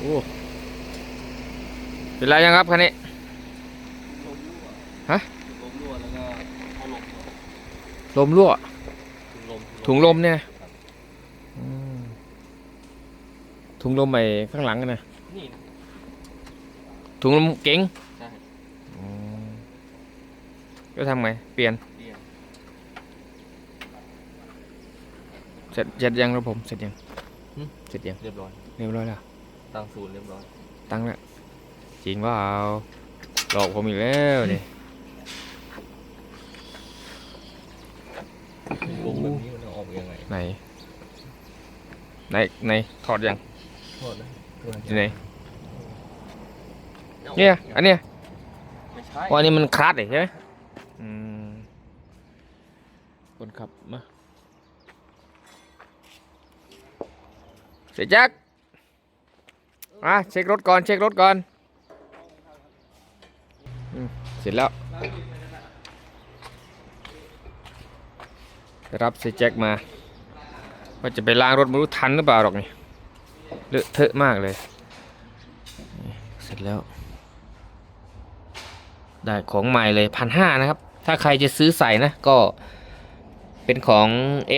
โอ้เป็นไรยังครับคันนี้ฮะลมรั่วแล้วก็เอาลมลมรั่วถุงลมถุงลมเนี่ยนะอืมถุงลมไอ้ข้างหลังกันนะนี่ถุงลมเก๋งใช่อืมก็ทำไงเปลี่ยนเปลี่ยนเสร็จเสร็จยังครับผมเสร็จยังเสร็จยังเรียบร้อยเรียบร้อยแล้ว ตั้งศูนย์เรียบร้อยตั้งแล้วจริงว่าเอาหลอกผมอีกแล้วนี่ลมแบบนี้มันเอาออกยังไงไหนไหนไหนถอดยังโทษนะที่ไหนเนี่ยอันเนี้ยไม่ใช่ว่าอันนี้มันคลาดเลยใช่ไหมอืมคนขับมาเสร็จจัก มาเช็ครถก่อนเช็ครถก่อนเสร็จแล้วไปรับเสร็จแจ็คมา ว่าจะไปล้างรถไม่รู้ทันหรือเปล่าหรอกนี่เลอะเทอะมากเลย เสร็จแล้ว ได้ของใหม่เลยพันห้านะครับ ถ้าใครจะซื้อใส่นะ ก็เป็นของ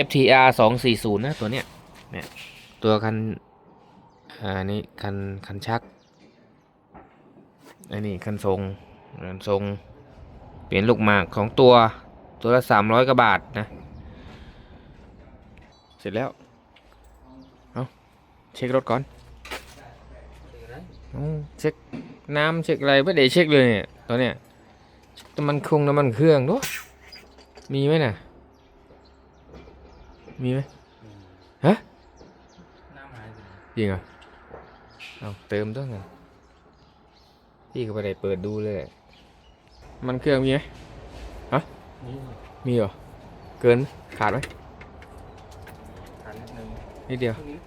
FTR 240 นะ ตัวเนี้ยเนี่ยตัวคัน อ่านี่คันคันชัก อันนี้คันทรงคันทรง เปลี่ยนลูกหมากของตัวตัวละ300กว่าบาทนะ เสร็จแล้ว เอาเช็ครถก่อนเอาเช็คน้ำเช็คอะไรไม่ได้เช็คเลยเนี่ยตัวเนี้ยน้ำมันคงน้ำมันเครื่องด้วยมีไหมน่ะ มีไหมฮะน้ำหายไปจริงเหรอ เอาเติมด้วยไงพี่ก็ไปได้เปิดดูเลยน้ำมันเครื่องมีไหมนี่มีเหรอ เกินไหมขาดไหมหันนิดนึงนิดเดียวตรงนี้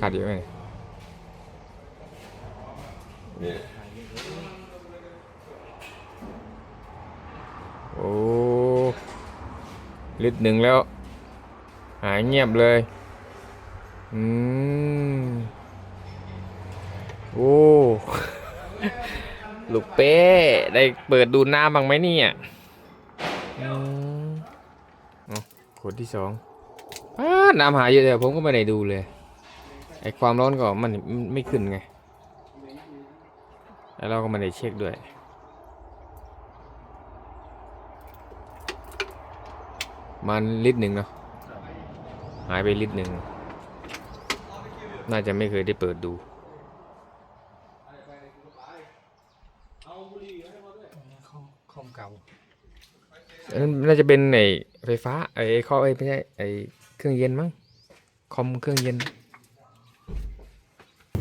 ขาดเยอะไหมโอ้ ลิตรหนึ่งแล้ว หายเงียบเลย อืม โอ้ ลูกเป้ ได้เปิดดูน้ำบ้างไหมเนี่ยอืมเอขวดที่สองน้ำหายเยอะเลยผมก็ไม่ได้ดูเลย ไอความร้อนก็มันมันไม่ขึ้นไง แล้วเราก็ไม่ได้เช็คด้วย มันลิตรหนึ่งเนาะหายไปลิตรหนึ่ง น่าจะไม่เคยได้เปิดดูข้อข้อมเก่าอันนั้นน่าจะเป็นไอไฟฟ้าไอข้อไอไม่ใช่ไอเครื่องเย็นมั้งคอมเครื่องเย็น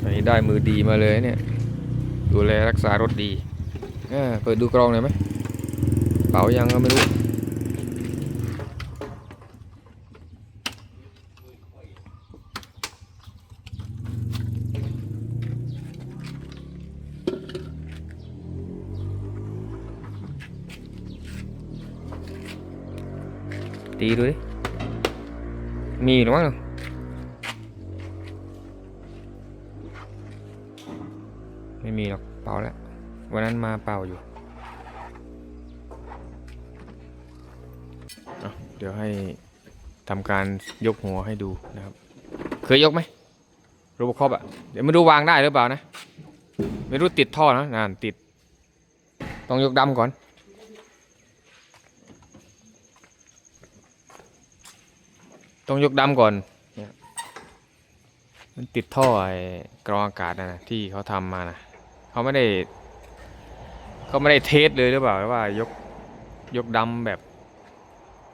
อันนี้ได้มือดีมาเลยเนี่ยดูแลรักษารถดีเออเปิดดูกรองหน่อยไหมเป๋ายังก็ไม่รู้ ตีดูดิ มีหรือมั้งไม่มีหรอกเปล่าแล้ว วันนั้นมาเปล่าอยู่อะเดี๋ยวให้ทำการยกหัวให้ดูนะครับ เคยยกไหมโรบคอปอะเดี๋ยวไม่รู้วางได้หรือเปล่านะ ไม่รู้ติดท่อนะนานติด ต้องยกดำก่อน ต้องยกดำก่อนเนี่ยมันติดท่อไอ้กรองอากาศนะนะที่เขาทำมานะเขาไม่ได้เขาไม่ได้เทสเลยหรือเปล่าว่ายกยกดำแบบ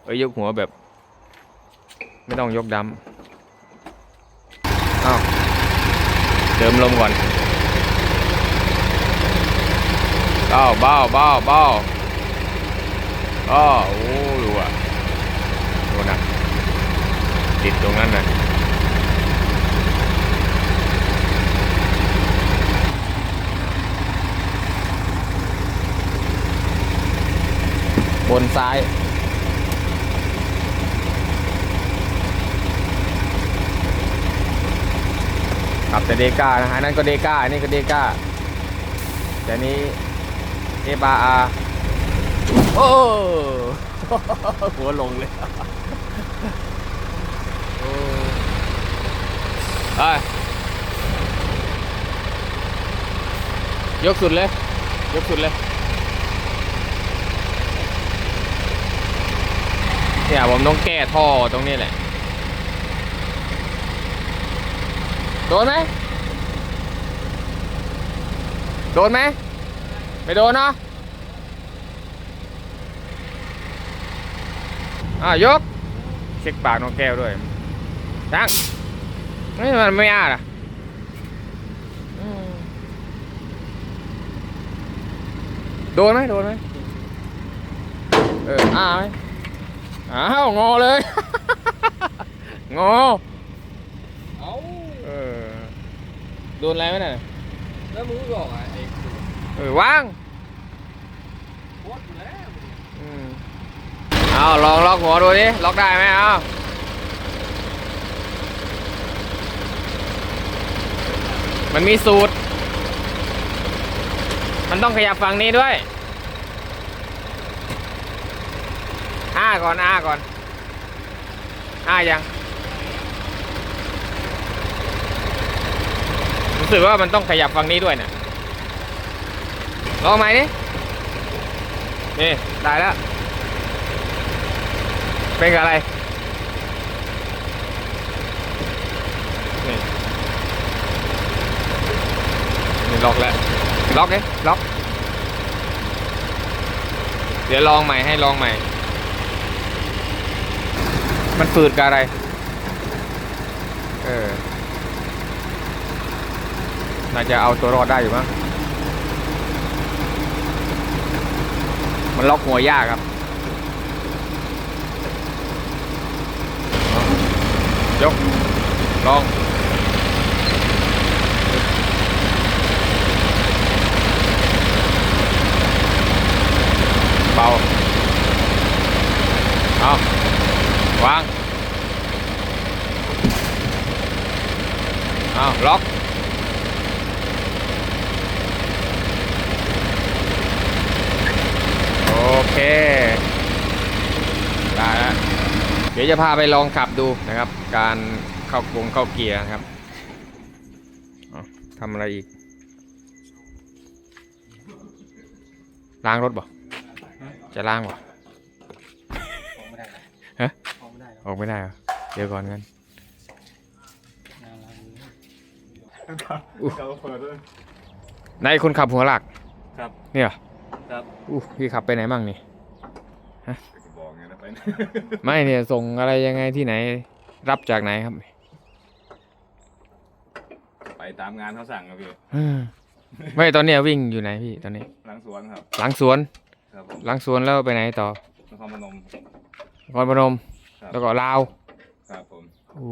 เอ้ยยกหัวแบบ ไม่ต้องยกดำอ้าวเติมลมก่อนเบ้าเบ้าเบ้าเบ้าอ้อโอ้ดูอะดูนะ ติดตรงนั้นนะบนซ้ายขับแต่เดก้านะฮะนั่นก็เดก้าอันนี้ก็เดก้าแต่นี้เอบาอาโอ้หัวลงเลย ไปยกสุดเลย ยกสุดเลย เนี่ยผมต้องแก้ท่อตรงนี้แหละ โดนไหม โดนไหม ไม่โดนเนาะอ่ายก เช็คปากน้องแก้วด้วยตั้ง นี่มันไม่อ้าล่ะอืมโดนไหมโดนไหมเอออ้าไหมอ้าวงอเลย งอเอ้าเออโดนอะไรไหมน่ะแล้วมึงบอกอะไอ้เออว่างโคตรอยู่แล้วอืมเอาลองล็อกหัวดูดิล็อกได้ไหมเอา มันมีสูตร มันต้องขยับฝั่งนี้ด้วยอ้าก่อนอ้าก่อนอ้ายังรู้สึกว่ามันต้องขยับฝั่งนี้ด้วยนี่ยลองใหม่ดินี่ได้แล้ว เป็นอะไร ล็อกแล้วล็อกเลยล็อก เดี๋ยวลองใหม่ให้ลองใหม่ มันฝืดกับอะไร เออ น่าจะเอาตัวรอดได้อยู่มั้ง มันล็อกหัวยากครับยกลอง บาเอาวางเอาล็อกโอเคได้แล้วเดี๋ยวจะพาไปลองขับดูนะครับ การเข้ากงเข้าเกียร์นะครับทำอะไรอีกล้างรถบ่ จะล้างบ่ออกไม่ได้ฮะ ออกไม่ได้หรอกออกไม่ได้เหรอเดี๋ยวก่อนกันงานล้างมืออุ๊ยเกาเปิดด้วยนายคนขับหัวหลัก ครับ เนี่ยเหรอครับอู้พี่ขับไปไหนมั่งนี่ บอกไงนะไปไม่เนี่ยส่งอะไรยังไงที่ไหน รับจากไหนครับไปตามงานเขาสั่งครับพี่อืมไม่ตอนเนี้ยวิ่งอยู่ไหนพี่ตอนนี้ หลังสวนครับ หลังสวน ครับผมหลังสวนแล้วไปไหนต่อนครพนม นครพนม ครับ แล้วก็ลาวครับผม โอ้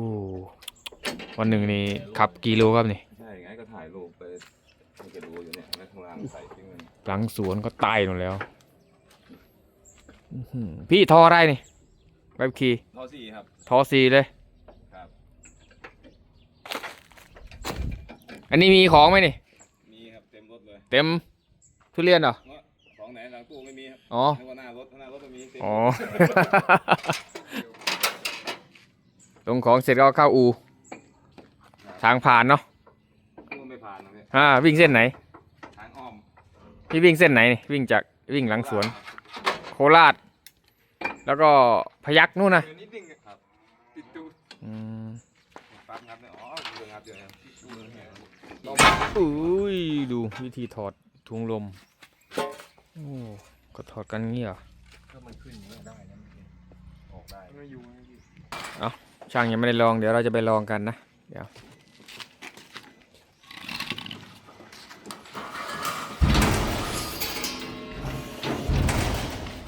วันหนึ่งนี่ขับกี่โลครับนี่ ใช่ไงก็ถ่ายรูปไปให้แกดูอยู่เนี่ยแล้วข้างล่างใส่ทิ้งเงินหลังสวนก็ตายหมดแล้วอื้อหือพี่ทออะไรนี่แบบขี่ท่อสี่ครับ ทอซีเลย ครับ อันนี้มีของไหมนี่ มีครับเต็มรถเลยเต็มทุเรียนเหรอ เงาะ ของไหนหลังตู้ไม่มีครับอ๋อ นึกว่าหน้ารถหน้ารถไม่มีเต็มอ๋อ ลงของเสร็จก็เข้าอู ทางผ่านเนาะตู้ไม่ผ่านนะพี่อ่าวิ่งเส้นไหน ทางอ้อมพี่วิ่งเส้นไหนนี่วิ่งจากวิ่งหลังสวน โคราช แล้วก็พยักนู่นนะเดี๋ยวนิดนึงครับติดตู้อืมปั๊บงับเนี่ยอ๋อเรื่องงับเดี๋ยวนะตู้เรื่องเนี่ยอุ้ยดูวิธีถอดถุงลม โอ้ก็ถอดกันงี้เหรอก็มันขึ้นอย่างนี้ได้นะเมื่อกี้ออกได้ไม่อยู่นะพี่ช่างยังไม่ได้ลองเดี๋ยวเราจะไปลองกันนะเดี๋ยว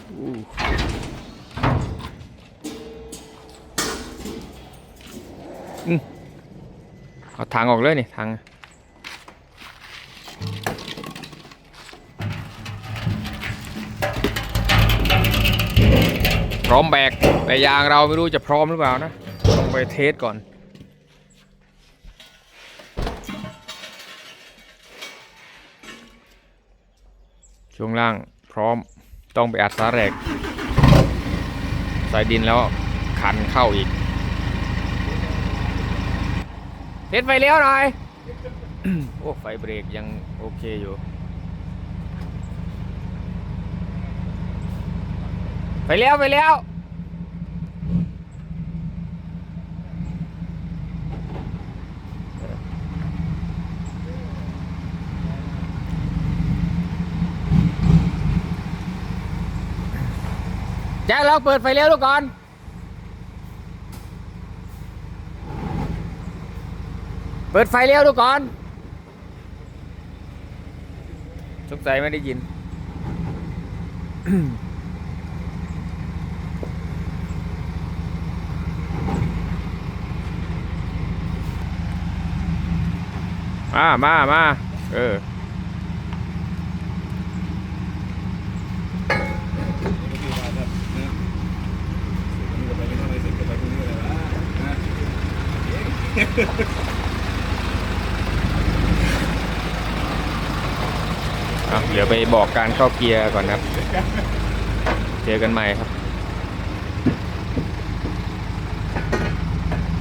อู้อืมเอาถังออกเลยนี่ถัง ร้อมแบกแต่ยางเราไม่รู้จะพร้อมหรือเปล่านะต้องไปเทสก่อน ช่วงล่างพร้อมต้องไปอัดสาแรกใส่ดินแล้วขันเข้าอีกเทสไฟเลี้ยวหน่อย โอ้ไฟเบรกยังโอเคอยู่ ไปเลี้ยวไปเลี้ยวแจ็คเราเปิดไฟเลี้ยวดูก่อน เปิดไฟเลี้ยวดูก่อน สงสัยไม่ได้ยิน มามามาเออเดี๋ยวไปบอกการเข้าเกียร์ก่อนครับ เจอกันใหม่ครับ